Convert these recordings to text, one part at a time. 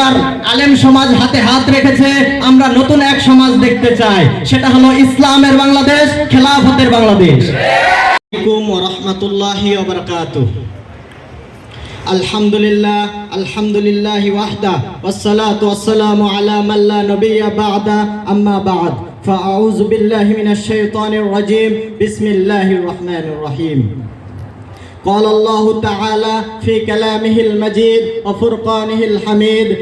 এবার আলেম সমাজ হাতে হাত রেখেছে, আমরা নতুন এক সমাজ দেখতে চাই। সেটা হলো ইসলামের বাংলাদেশ, খেলাফতের বাংলাদেশ। আলহামদুলিল্লাহ আলহামদুলিল্লাহ قال الله تعالى في كلامه المجيد وفرقانه الحميد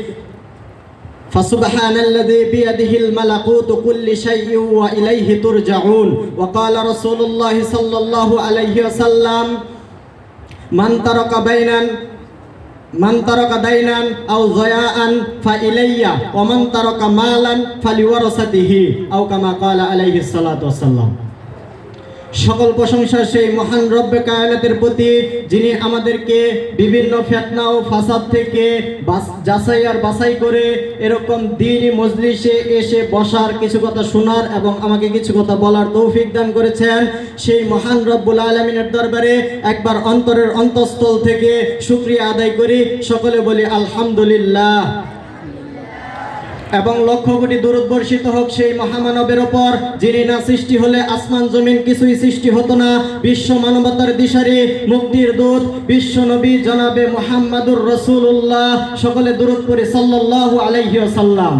فسبحان الذي بيده الملكوت كل شيء وإليه ترجعون وقال رسول الله صلى الله عليه وسلم من ترك بينا من ترك دينا أو ضياء فإلي ومن ترك مالا فلورثته أو كما قال عليه الصلاة والسلام সকল প্রশংসা সেই মহান রব্বে কায়নাতের প্রতি, যিনি আমাদেরকে বিভিন্ন ফেতনা ও ফাসাদ থেকে যাচাই আর বাছাই করে এরকম দিনই মজলিসে এসে বসার কিছু কথা শোনার এবং আমাকে কিছু কথা বলার তৌফিক দান করেছেন। সেই মহান রব্বুল আলমিনের দরবারে একবার অন্তরের অন্তঃস্থল থেকে শুক্রিয়া আদায় করি। সকলে বলি আলহামদুলিল্লাহ। এবং লক্ষ কোটি দূরত বর্ষিত হোক সেই মহামানবের ওপর, যিনি না সৃষ্টি হলে আসমান জমিন কিছুই সৃষ্টি হতো না। বিশ্ব মানবতার দিশারি, মুক্তির দূত, বিশ্ব নবী জনাবে মোহাম্মদুর রসুল্লাহ সকলে দূরত করে সাল্লাল্লাহু আলাইহি ওয়াসাল্লাম।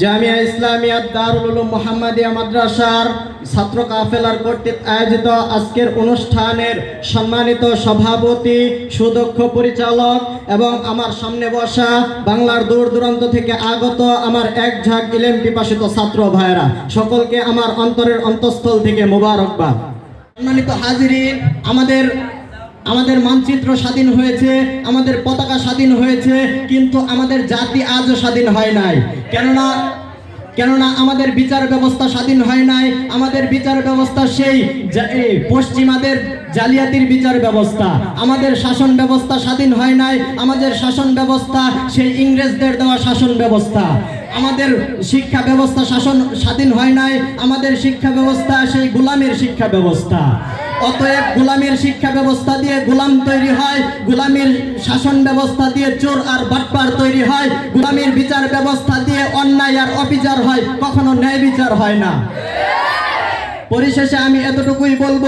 জামিয়া ইসলামিয়া দারুল মোহাম্মদিয়া মাদ্রাসার ছাত্র কাফেলার কর্তৃক আয়োজিত আজকের অনুষ্ঠানের সম্মানিত সভাপতি, সুদক্ষ পরিচালক এবং আমার সামনে বসা বাংলার দূর দূরান্ত থেকে আগত আমার এক ঝাঁক ইলেম পিপাসিত ছাত্র ভাইয়েরা। সকলকে আমার অন্তরের অন্তঃস্থল থেকে মোবারকবাদ। সম্মানিত হাজিরিন আমাদের আমাদের মানচিত্র স্বাধীন হয়েছে, আমাদের পতাকা স্বাধীন হয়েছে, কিন্তু আমাদের জাতি আজও স্বাধীন হয় নাই। কেননা কেননা আমাদের বিচার ব্যবস্থা স্বাধীন হয় নাই, আমাদের বিচার ব্যবস্থা সেই পশ্চিমাদের জালিয়াতির বিচার ব্যবস্থা। আমাদের শাসন ব্যবস্থা স্বাধীন হয় নাই, আমাদের শাসন ব্যবস্থা সেই ইংরেজদের দেওয়া শাসন ব্যবস্থা। আমাদের শিক্ষা ব্যবস্থা শাসন স্বাধীন হয় নাই, আমাদের শিক্ষা ব্যবস্থা সেই গোলামের শিক্ষা ব্যবস্থা। অতএব গোলামের শিক্ষা ব্যবস্থা দিয়ে গোলাম তৈরি হয়, গোলামের শাসন ব্যবস্থা দিয়ে চোর আর বাটপার তৈরি হয়, গোলামের বিচার ব্যবস্থা দিয়ে অন্যায় আর অবিচার হয়, কখনো ন্যায় বিচার হয় না। পরিশেষে আমি এতটুকুই বলব,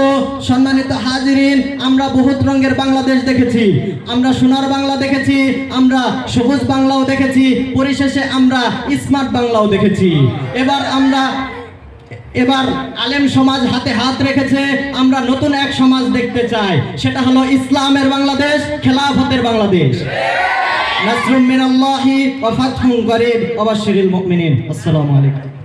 সম্মানিত হাজিরিন, আমরা বহুত রঙের বাংলাদেশ দেখেছি, আমরা সোনার বাংলা দেখেছি, আমরা সবুজ বাংলাও দেখেছি, পরিশেষে আমরা স্মার্ট বাংলাও দেখেছি। এবার আমরা এবার আলেম সমাজ হাতে হাত রেখেছে, আমরা নতুন এক সমাজ দেখতে চাই। সেটা হলো ইসলামের বাংলাদেশ, খেলাফতের বাংলাদেশ। নাসরুম মিনাল্লাহি ওয়া ফাতহুন গরিব ওয়া বাশশিরিল মুমিনিন। আসসালামু আলাইকুম।